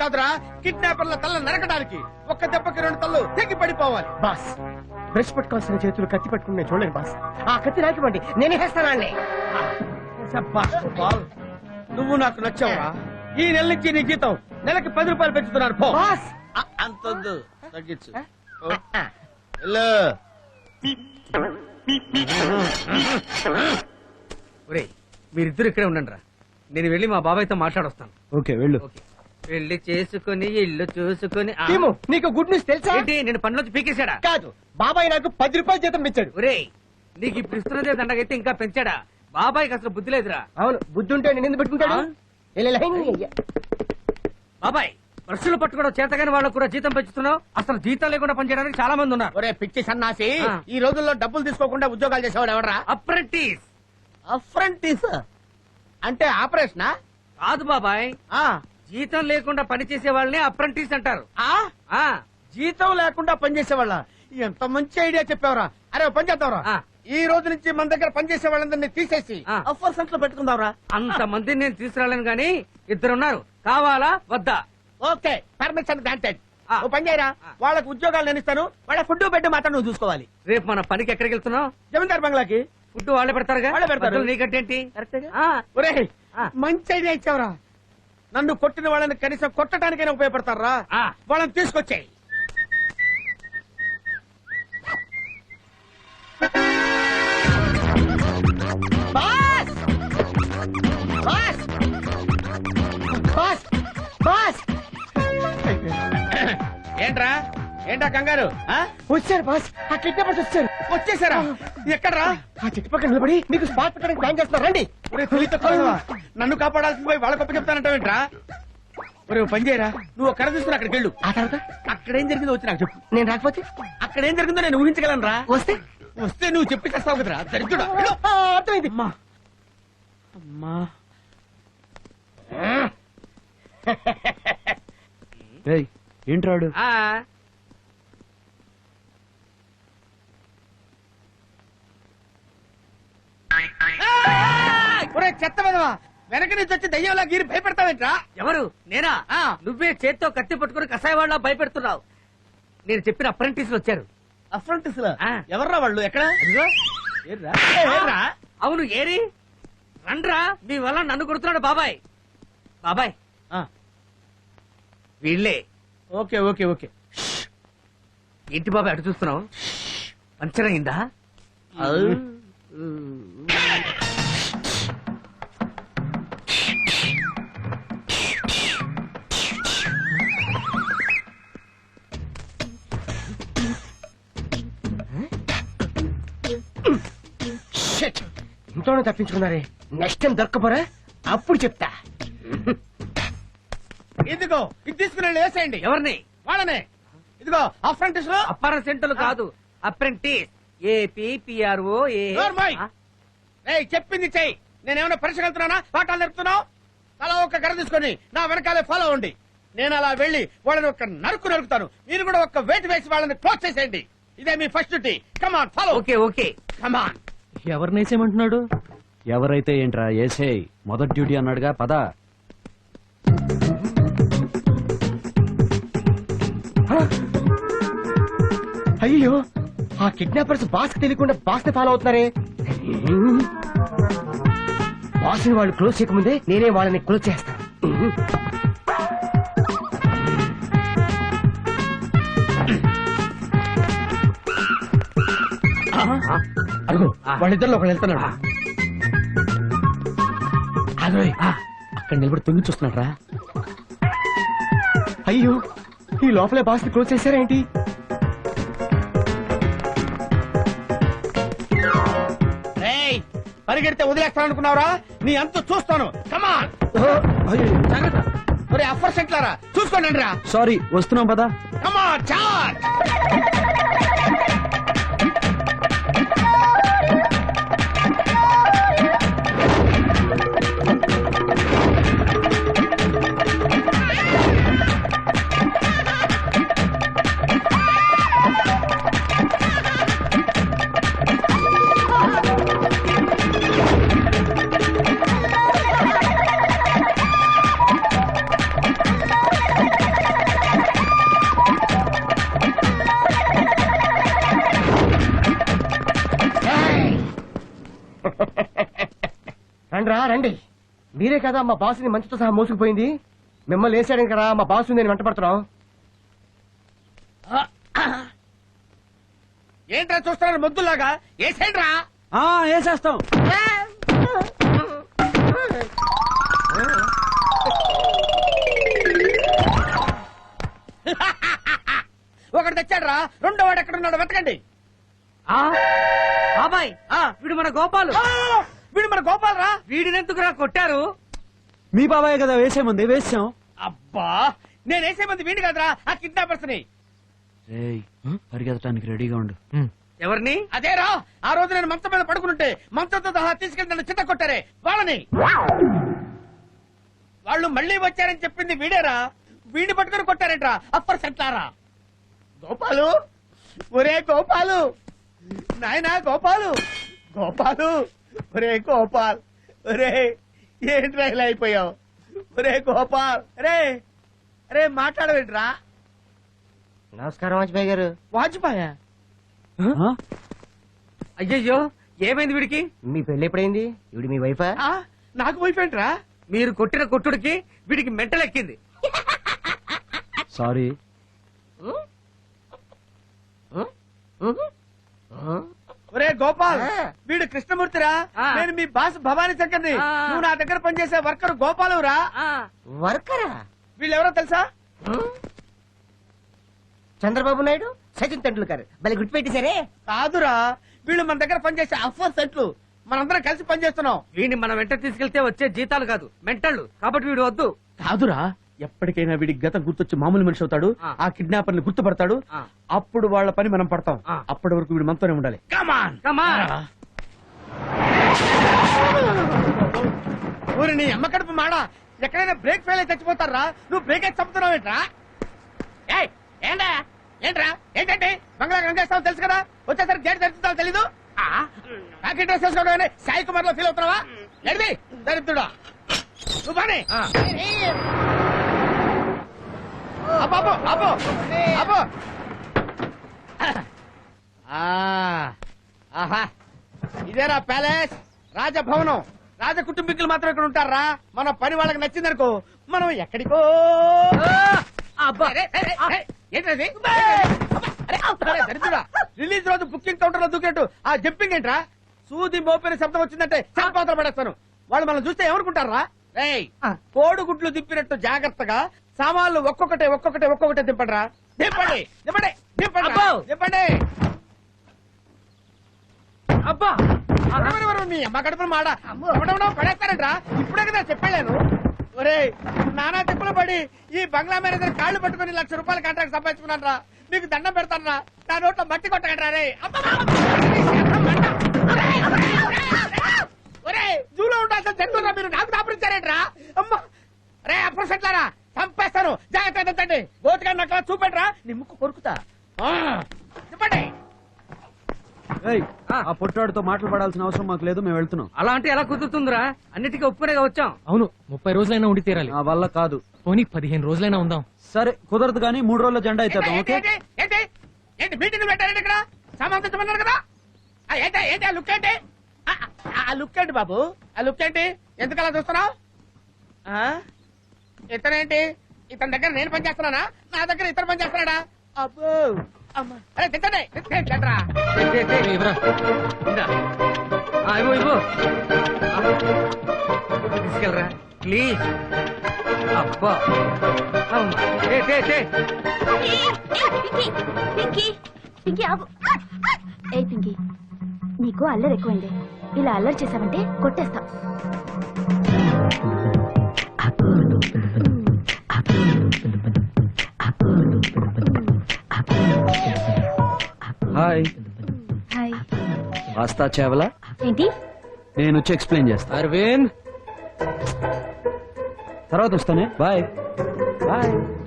కాదురా కిడ్నాపర్ల తల్ల నరకడానికి ఒక్క దెబ్బకి రెండు తల్లు తెగి పడిపోవాలి. బాస్ బ్రష్ పట్టుకోవాల్సిన చేతులు కత్తి పట్టుకుని చూడలేను బాస్. ఆ కత్తి నాకివ్వండి నేనే వేస్తానండి. గోపాల్. నువ్వు నాకు నచ్చావురా. ఈ నెల నుంచి నీ జీతం నెలకి పది రూపాయలు పెంచుతున్నారు. పో. బాస్! అంతొద్దు తగ్గించు. ఒరే మీరిద్దరు ఇక్కడే ఉండండి రా నేను వెళ్ళి మా బాబాయ్తో మాట్లాడొస్తాను. ఓకే వెళ్ళు. ఓకే. పెళ్ళి చేసుకుని ఇల్లు చూసుకుని ఆ, టీము నీకు గుడ్ న్యూస్ తెలుసా? ఏంటి? నేను పనిలోంచి పీకేశాడా? కాదు బాబాయ్ నాకు పది రూపాయలు జీతం ఇచ్చాడు. ఒరే నీకు ఇప్పుడు ఇస్తున్నదే దండగైతే ఇంకా పెంచాడా? బాబాయ్కి అసలు బుద్ధి లేదురా. అవును బుద్ధి ఉంటే నేను ఎందుకు పెట్టుకుంటాడు? ఆ? బాబాయ్ బ్రష్లు పట్టుకోవడం చేతగాని వాళ్ళకు కూడా జీతం పెంచుతున్నావు? అసలు జీతం లేకుండా పనిచేయడానికి చాలా మంది ఉన్నారు. ఒరే పిచ్చి సన్నాసి ఆ. ఈ రోజుల్లో డబ్బులు తీసుకోకుండా ఉద్యోగాలు చేసేవాడు ఎవడరా? అప్రెంటిస్. అఫ్రంటీస్ అంటే ఆపరేషనా? కాదు బాబాయ్. ఆ. జీతం లేకుండా పనిచేసే వాళ్ళని అప్రెంటిస్ అంటారు. ఆ? ఆ. జీతం లేకుండా పనిచేసేవాళ్ళ? ఎంత మంచి ఐడియా చెప్పావురా. అరే ఓ పని చేద్దాంరా. ఆ. ఈ రోజు నుంచి మన దగ్గర పనిచేసే వాళ్ళందరినీ తీసేసి. ఆ. అఫర్ సెంటర్లో పెట్టుకుందాంరా. అంత మందిని నేను తీసుకురాలేను గాని ఇద్దరున్నారు. కావాలా వద్దా? ఓకే పర్మిషన్ గ్రాంటెడ్ ఆ. ఓ పని చేయరా? ఆ. వాళ్ళకి ఉద్యోగాలు నేను ఇస్తాను. వాళ్ళ ఫుడ్ బెడ్ మాత్రం నువ్వు చూసుకోవాలి. రేపు మన పనికి ఎక్కడికి వెళ్తున్నావు? జమీందార్ బంగ్లాకి. ఫుడ్ వాళ్ళే పెడతారుగా? వాళ్ళే పెడతారు. మధ్యలో నీకంటేంటి ఆ, ఒరే ఆ. మంచి ఐడియా ఇచ్చావురా. నన్ను కొట్టిన వాళ్ళని కనీసం కొట్టడానికైనా ఉపయోగపడతారా? ఆ. వాళ్ళని తీసుకొచ్చాయి. బాస్! బాస్! బాస్! బాస్! ఏంట్రా? ఏంటా కంగారు? ఆ? వచ్చారు బాస్. ఆ కిడ్నాపర్స్ వచ్చారు. వచ్చేసారా? ఎక్కడ్రా? ఆ చుట్టుపక్కల నిలబడి మీకు స్పాట్ పెట్టడానికి ప్లాన్ చేస్తున్నారు. రండి. ఒరే నన్ను కాపాడాల్సింది పోయి వాళ్ళ గొప్ప చెప్తానంటావేంట్రా ఒరే ఓ పని చేయరా? నువ్వు ఒక కర తీసుకుని అక్కడికి వెళ్ళు. ఆ తర్వాత? అక్కడ ఏం జరిగిందో వచ్చి నాకు చెప్పు. నేను రాకపోతే? అక్కడ ఏం జరిగిందో నేను ఊహించగలను రా వస్తే? వస్తే నువ్వు చెప్పి చేస్తావు కదరా. దరిద్రుడా. వెళ్ళు. ఆ, అర్థమైంది. అమ్మా. అమ్మా. ఏయ్ ఏంట్రాడు ఆ, చెత్త వెనక నుంచి వచ్చి దయ్యంలా గీరి భయపెడతావేంట్రా? ఎవరు? నేనా. నువ్వే చేత్తో కత్తి పట్టుకుని కషాయ వాళ్ళ భయపెడుతున్నావు. నేను చెప్పిన అప్రెంటిస్ వచ్చారు. అఫ్రంటిస్ ఆ. ఎవర్రా వాళ్ళు ఎక్కడ? అవును ఏరి? రండ్రా మీ వల్ల నన్ను కొడుతున్నాడు బాబాయ్. బాబాయ్. ఆ, వీళ్ళే. Okay okay okay. ఏంటి బాబాయ్ అటు చూస్తున్నావు? పంచర్ అయిందా? ఇంట్లోనే తప్పించుకున్నారే. Next time దొరకపోరా? అప్పుడు చెప్తా. ఇదిగో ఇది తీసుకుని వేసేయండి ఎవరిని? వాళ్ళనే. ఇదిగో అఫ్రంటిస్లో అప్పార సెంటర్లు కాదు. అప్రెంటిస్. ఏపీ పిఆర్ఓ ఏ నోర్మోయ్. ఏయ్ చెప్పింది చెయ్యి. నేనేమైనా పరీక్ష వెళ్తున్నానా? పాఠాలు నేర్పుతున్నావు అలా ఒక గర తీసుకొని నా వెనకాలే ఫాలో అవ్వండి. నేను అలా వెళ్ళి వాళ్ళని ఒక నరుకు నరుకుతాను. మీరు కూడా ఒక వెయిట్ వేసి వాళ్ళని క్లోజ్ చేసేయండి. ఇదే మీ first duty. Come on follow okay okay. Come on ఎవరినేసేమంటున్నాడు ఎవరైతే ఏంట్రా ఏసేయ్ మొదటి డ్యూటీ అన్నాడుగా పద. అయ్యో! ఆ కిడ్నాపర్స్ బాస్ తెలియకుండా బాస్ని ఫాలో అవుతున్నారే? బాస్ని వాళ్ళు క్లోజ్ చేయకముందే నేనే వాళ్ళని క్లోజ్ చేస్తాను అడుగు. వాళ్ళిద్దరిలో ఒకళ్ళు వెళ్తున్నాడు. అక్కడ నిలబడి తొంగి చూస్తున్నాడు రా అయ్యో ఈ లోపలే బాస్ని క్లోజ్ చేశారేంటి? పరిగెడితే వదిలేస్తాననుకున్నావురా? నీ అంత చూస్తాను. కమాన్ జాగ్రత్త. ఒరే అఫర్ సెంట్లారా? చూసుకోండి రా సారీ వస్తున్నాం పదా. కమాన్ చార్జ్ రా రండి. మీరే కదా మా బాసుని మంచుతో సహా మోసుకుపోయింది. మిమ్మల్ని వేసాడని కదా మా బాసు నేను వెంట పడుతున్నాం. ఏంట్రా చూస్తున్నారు మొద్దులాగా? ఏసేంట్రా ఆ వేసేస్తాం ఒకటి తెచ్చాడ్రా. రెండో వాడు ఎక్కడున్నాడు వెతకండి. ఆ, బాబాయ్ ఆ, వీడు మన గోపాలు. వీడు మన గోపాల్ రా వీడినెందుకురా కొట్టారు? మీ బాబాయ్ కదా వేసేమంది వేసాం. అబ్బా నేను వేసే మంది వీడి కదరా ఆ కిడ్నాపర్స్ని. రేయ్ పరిగెత్తడానికి రెడీగా ఉండు. ఎవరిని? అదేరా ఆ రోజు నేను మంచం మీద పడుకుంటే మంచంతో సహా తీసుకెళ్ళి నన్ను చిత్త కొట్టారే వాళ్ళని. వాళ్ళు మళ్ళీ వచ్చారని చెప్పింది వీడేరా. వీడిని పట్టుకొని కొట్టారేంట్రా అప్పర్ సెట్లారా. గోపాలు ఒరే గోపాలు నాయనా గోపాలు గోపాలు. ఒరే గోపాల్ ఒరే ఏంట్రా ఇలా అయిపోయావు? ఒరే గోపాల్ రే రే మాట్లాడవేంట్రా? నమస్కారం వాజ్పేయి గారు. వాజ్పాయా? అయ్యయ్యో ఏమైంది వీడికి? మీ పెళ్ళి ఎప్పుడైంది? ఇవిడి మీ వైఫా? ఆ, నాకు వైఫ్ ఏంట్రా? మీరు కొట్టిన కొట్టుడికి వీడికి మెంటలెక్కింది. సారీ. ఒరే గోపాల్. వీడు కృష్ణమూర్తిరా. నేను మీ బాస్ భవానీ శంకర్ని. నువ్వు నా దగ్గర పనిచేసే వర్కర్ గోపాలవురా. వర్కరా? వీళ్ళెవరో తెలుసా? చంద్రబాబు నాయుడు సచిన్ తెండూల్కర్ భలే గుర్తుపెట్టేశారే కాదురా వీళ్ళు మన దగ్గర పనిచేసే అఫర్ సెట్లు. మనందరం కలిసి పనిచేస్తున్నాం. వీడిని మన వెంట తీసుకెళ్తే వచ్చే జీతాలు కాదు మెంటళ్ళు. కాబట్టి వీడు వద్దు. కాదురా ఎప్పటికైనా వీడి గతం గుర్తొచ్చి మామూలు మనిషి అవుతాడు ఆ. కిడ్నాపర్ని గుర్తుపడతాడు. అప్పుడు వాళ్ళ పని మనం పడతాం. అప్పటి వరకు వీడు మనతోనే ఉండాలి. కమాన్ కమాన్ ఊరి నీ అమ్మ కడుపు మాడ? ఎక్కడైనా బ్రేక్ ఫెయిల్ అయి చచ్చిపోతారా? నువ్వు బ్రేక్ అయితే చంపుతున్నావు ఏంట్రా? ఏయ్, ఏంటా ఏంట్రా? ఏంటంటే? బంగ్లా గంగేస్తావు తెలుసు కదా? వచ్చేసరికి గేట్ తెరుస్తావు తెలీదు? ప్యాకెట్ డ్రెస్ వేసుకోవడం సాయి కుమార్లో ఫీల్ అవుతున్నావా ఎడిది దరిద్రుడా. నువ్వు బానే ఆ. అబ్బో అబ్బో అబ్బో అబ్బో ఆ, ఆహా. ఇదేరా ప్యాలెస్? రాజభవనం. రాజ కుటుంబీకులు మాత్రం ఇక్కడ ఉంటారా? మన పని వాళ్ళకి నచ్చిందనుకో మనం ఎక్కడికో. అబ్బా. అరే, అరే, అరే, ఏంటది? రిలీజ్ రోజు బుకింగ్ కౌంటర్లో దూకేట్టు ఆ జంపింగ్ ఏంట్రా? సూది మోపిన శబ్దం వచ్చిందంటే చంపాతలు పడేస్తాను. వాళ్ళు మనం చూస్తే ఏమనుకుంటారా? రేయ్ కోడి గుడ్లు దింపినట్టు జాగ్రత్తగా సామాన్లు ఒక్కొక్కటే ఒక్కొక్కటే ఒక్కొక్కటే దింపడరా. దింపండి. దింపండి దింపండి అబ్బో! దింపండి. అబ్బా. ఎవరు, ఎవరు, మీ అమ్మ కడుపున మాడ. ఎవడెవడో పడేస్తారంట్రా? ఇప్పుడే కదా చెప్పలేను ఒరే నానా తిప్పులు పడి ఈ బంగ్లా మేనేజర్ కాళ్ళు పట్టుకుని లక్ష రూపాయల కాంట్రాక్ట్ సంపాదించుకున్నాను రా నీకు దండం పెడతాను నా నోట్లో మట్టి కొట్టకండి రే. ఒరే జూలో ఉండాల్సిన జంతువురా మీరు. నాకు దాపురించారేంట్రా? అమ్మ. రే అప్పుడు సెట్లారా చంపేస్తాను జాగ్రత్త ఎత్తండి గోతిగా నక్కలా చూపెట్రా నీ ముక్కు కొరుకుతా. ఆ, చెప్పండి ఏయ్, ఆ. ఆ పొట్టాడితో మాటలు పడాల్సిన అవసరం మాకు లేదు మేము వెళ్తున్నాం. అలా అంటే ఎలా కుదురుతుందిరా? అన్నిటికీ ఒప్పుకునేగా వచ్చాం. అవును ముప్పై రోజులైనా ఉండి తీరాలి. నా వల్ల కాదు. పోనీ పదిహేను రోజులైనా ఉందాం. సరే కుదరదు కానీ మూడు రోజుల జెండా ఏంటి, ఓకే? ఏంటి, ఏంటి? ఏంటి మీటింగ్ పెట్టారండి ఇక్కడ? సామాన్ తెచ్చమన్నారు కదా? ఆ, ఏంటి ఏంటి ఆ లుక్ ఏంటి? ఆ, ఆ, ఆ లుక్ ఏంటి బాబు? ఆ లుక్ ఏంటి? ఎందుకలా చూస్తున్నావు? ఇతనేంటి ఇతని దగ్గర నేను పని చేస్తున్నానా? నా దగ్గర ఇతను పని చేస్తున్నాడా? అబ్బో! అమ్మా. అరే తిట్టండి. ఇవ్వు ఇవ్వు. తీసుకెళ్ళరా. ప్లీజ్. అబ్బా. ఏ పింకీ నీకు అల్లరి ఎక్కువైంది. ఇలా అల్లరి చేసావంటే కొట్టేస్తా. హాయ్. హాయ్. వాస్తా చేవలా? ఏంటి? నేను వచ్చి ఎక్స్ప్లెయిన్ చేస్తా. అరవింద్. తర్వాత వస్తానే. బాయ్. బాయ్.